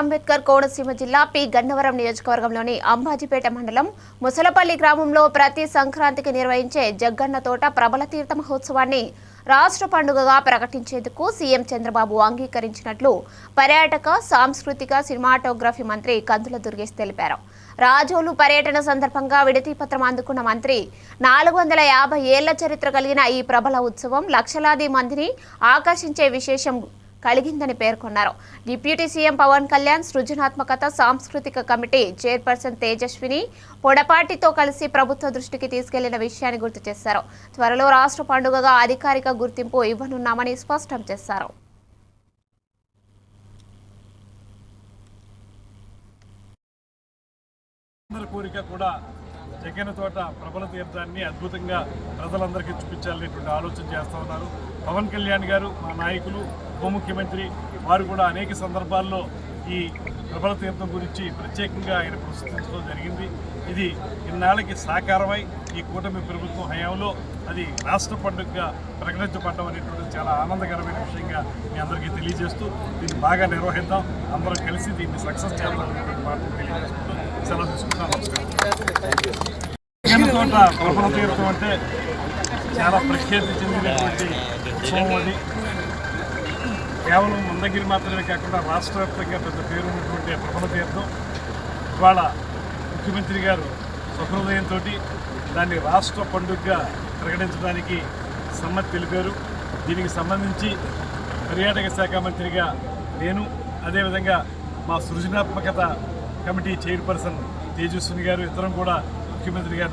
అంబేద్కర్ కోనసీమ జిల్లా పి. గన్నవరం నియోజకవర్గంలోని అంబాజీపేట మండలం ముసలపల్లి గ్రామంలో ప్రతి సంక్రాంతికి నిర్వహించే జగ్గన్న తోట ప్రబల తీర్థ మహోత్సవాన్ని రాష్ట్ర పండుగగా ప్రకటించేందుకు సీఎం చంద్రబాబు అంగీకరించినట్లు పర్యాటక సాంస్కృతిక సినిమాటోగ్రఫీ మంత్రి కందుల దుర్గేష్ తెలిపారు. రాజోలు పర్యటన సందర్భంగా విడతి పత్రం అందుకున్న మంత్రి నాలుగు వందల యాభై ఏళ్ళ చరిత్ర కలిగిన ఈ ప్రబల ఉత్సవం లక్షలాది మందిని ఆకర్షించే విశేషం కలిగిందని పేర్కొన్నారు. డిప్యూటీ సీఎం పవన్ కళ్యాణ్ సృజనాత్మకత సాంస్కృతిక కమిటీ చైర్పర్సన్ తేజస్విని పొడపాటితో కలిసి ప్రభుత్వ దృష్టికి తీసుకెళ్ళిన విషయాన్ని గుర్తు చేశారు. త్వరలో రాష్ట్ర పండుగగా అధికారిక గుర్తింపు ఇవ్వనున్నామని స్పష్టం చేశారు. కోరిక కూడా జగన్ తోట ప్రబల తీర్థాన్ని అద్భుతంగా ప్రజలందరికీ చూపించాలనేటువంటి ఆలోచన చేస్తూ ఉన్నారు. పవన్ కళ్యాణ్ గారు మా నాయకులు ఉప ముఖ్యమంత్రి వారు కూడా అనేక సందర్భాల్లో ఈ ప్రబల తీర్థం గురించి ప్రత్యేకంగా ఆయన ప్రస్తుతించడం జరిగింది. ఇది ఇన్నాళ్ళకి సాకారమై ఈ కూటమి ప్రభుత్వం హయాంలో అది రాష్ట్ర పండుగగా ప్రకటించబడడం అనేటువంటిది చాలా ఆనందకరమైన విషయంగా మీ అందరికీ తెలియజేస్తూ దీన్ని బాగా నిర్వహిద్దాం. అందరం కలిసి దీన్ని సక్సెస్ చేద్దాం మాటలు తెలియజేస్తూ సెలవు తీసుకుంటాం నమస్కారం. తోట ప్రబల తీర్థం అంటే చాలా ప్రఖ్యాతి చెందినటువంటి ఉత్సవం అది. కేవలం మందగిరి మాత్రమే కాకుండా రాష్ట్ర వ్యాప్తంగా పెద్ద పేరు ఉన్నటువంటి ప్రబల తీర్థం ఇవాళ ముఖ్యమంత్రి గారు సహృదయంతో దాన్ని రాష్ట్ర పండుగగా ప్రకటించడానికి సమ్మతి తెలిపారు. దీనికి సంబంధించి పర్యాటక శాఖ మంత్రిగా నేను అదేవిధంగా మా సృజనాత్మకత కమిటీ చైర్పర్సన్ తేజస్విని గారు ఇద్దరం కూడా ముఖ్యమంత్రి గారు